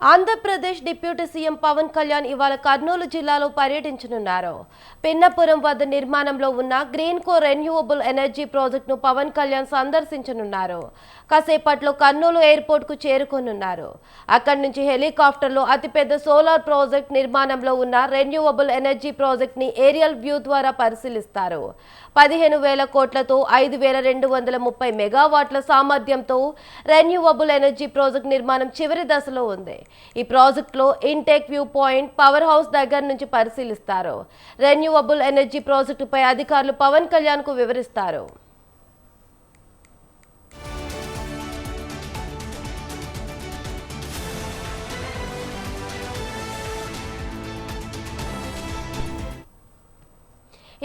Andhra Pradesh deputy CM Pawan Kalyan ఇవాళ కర్నూలు జిల్లాలో పర్యటించనున్నారు. పిన్నపురం వద్ద నిర్మాణంలో ఉన్న గ్రీన్ కో రెన్యూవబుల్ ఎనర్జీ ప్రాజెక్టును పవన్ కళ్యాణ్ సందర్శించనున్నారు. కాసేపట్లో కర్నూలు ఎయిర్పోర్ట్కు చేరుకోనున్నారు. అక్కడి నుంచి హెలికాప్టర్లో అతిపెద్ద సోలార్ ప్రాజెక్ట్ నిర్మాణంలో ఉన్న రెన్యూవబుల్ ఎనర్జీ ప్రాజెక్ట్ని ఏరియల్ వ్యూ ద్వారా పరిశీలిస్తారు. పదిహేను వేల కోట్లతో ఐదు వేల రెండు వందల ముప్పై మెగావాట్ల సామర్థ్యంతో రెన్యూవబుల్ ఎనర్జీ ప్రాజెక్ట్ నిర్మాణం చివరి దశలో ఉంది. ఈ ప్రాజెక్టులో intake view point power house దగ్గర నుంచి పరిశీలిస్తారు. రెన్యూవబుల్ ఎనర్జీ ప్రాజెక్టుపై అధికారులు పవన్ కళ్యాణ్కు వివరిస్తారు.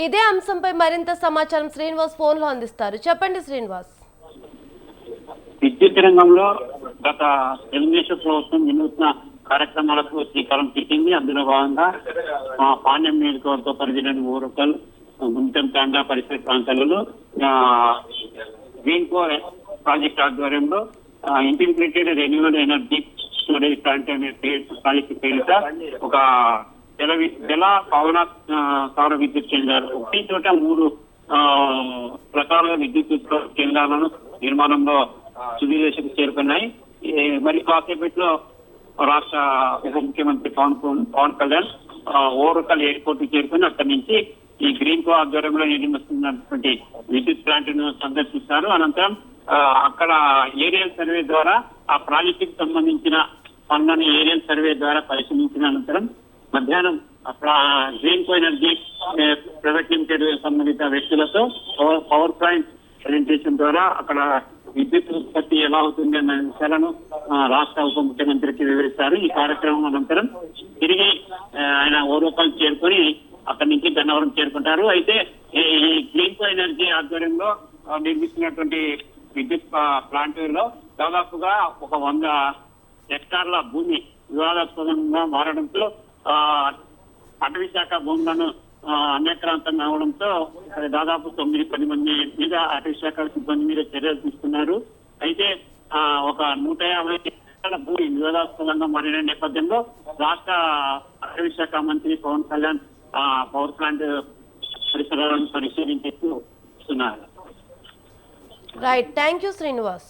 ఇదే అంశంపై మరింత సమాచారం శ్రీనివాస్ ఫోన్లో అందిస్తారు. చెప్పండి శ్రీనివాస్. విద్యుత్ రంగంలో గత తెలుగుదేశం ప్రభుత్వం వినూత్న కార్యక్రమాలకు శ్రీకారం చుట్టింది. అందులో భాగంగా ఆ, పాణ్యం నియోజకవర్గ పరిధిలోని ఊరకల్ గుంటం తాండా పరిసర ప్రాంతాలలో గ్రీన్ కో ప్రాజెక్ట్ ఆధ్వర్యంలో integrated renewal energy storage plant అనే పేరు ప్రాజెక్ట్ పేరిట ఒక జల జల పవన సౌర విద్యుత్ కేంద్రాలు ఒకటి చోట మూడు ఆ, రకాల విద్యుత్ కేంద్రాలను నిర్మాణంలో తుది దశకు చేరుకున్నాయి. Eh, మరి కాసేపట్లో రాష్ట్ర ఉప ముఖ్యమంత్రి పవన్ పవన్ కళ్యాణ్ ఓరకల్ ఎయిర్పోర్ట్ చేరుకుని అక్కడి నుంచి ఈ గ్రీన్ కో ఆధ్వర్యంలో నిర్మిస్తున్నటువంటి విద్యుత్ ప్లాంట్ను సందర్శిస్తారు. అనంతరం అక్కడ ఏరియల్ సర్వే ద్వారా ఆ ప్రాజెక్టుకు సంబంధించిన పనులను ఏరియల్ సర్వే ద్వారా పరిశీలించిన అనంతరం మధ్యాహ్నం అక్కడ Greenko energy private limited సంబంధిత వ్యక్తులతో పవర్- పవర్ పాయింట్ ప్రజెంటేషన్ ద్వారా అక్కడ విద్యుత్ ఉత్పత్తి ఎలా అవుతుంది అన్న విషయాలను రాష్ట్ర ఉప ముఖ్యమంత్రికి వివరిస్తారు. ఈ కార్యక్రమం అనంతరం తిరిగి ఆయన ఓరోకల్ చేరుకొని అక్కడి నుంచి గన్నవరం చేరుకుంటారు. అయితే ఈ గ్రీన్ కో ఎనర్జీ ఆధ్వర్యంలో నిర్మిస్తున్నటువంటి విద్యుత్ ప్లాంట్లో దాదాపుగా ఒక వంద హెక్టార్ల భూమి వివాదాస్పదంగా మారడంతో ఆ, అటవీ శాఖ భూములను అన్యక్రాంతం అవడంతో దాదాపు తొమ్మిది పది మంది మీద అటవీ శాఖ సిబ్బంది మీద చర్యలు తీసుకున్నారు. అయితే ఆ, ఒక నూట యాభై ఎకరాల భూమి వివాదాస్పదంగా మారిన నేపథ్యంలో రాష్ట్ర అటవీ శాఖ మంత్రి పవన్ కళ్యాణ్ ఆ, పవర్ ప్లాంట్ పరిసరాలను పరిశీలించేస్తూ రైట్ థ్యాంక్ యూ శ్రీనివాస్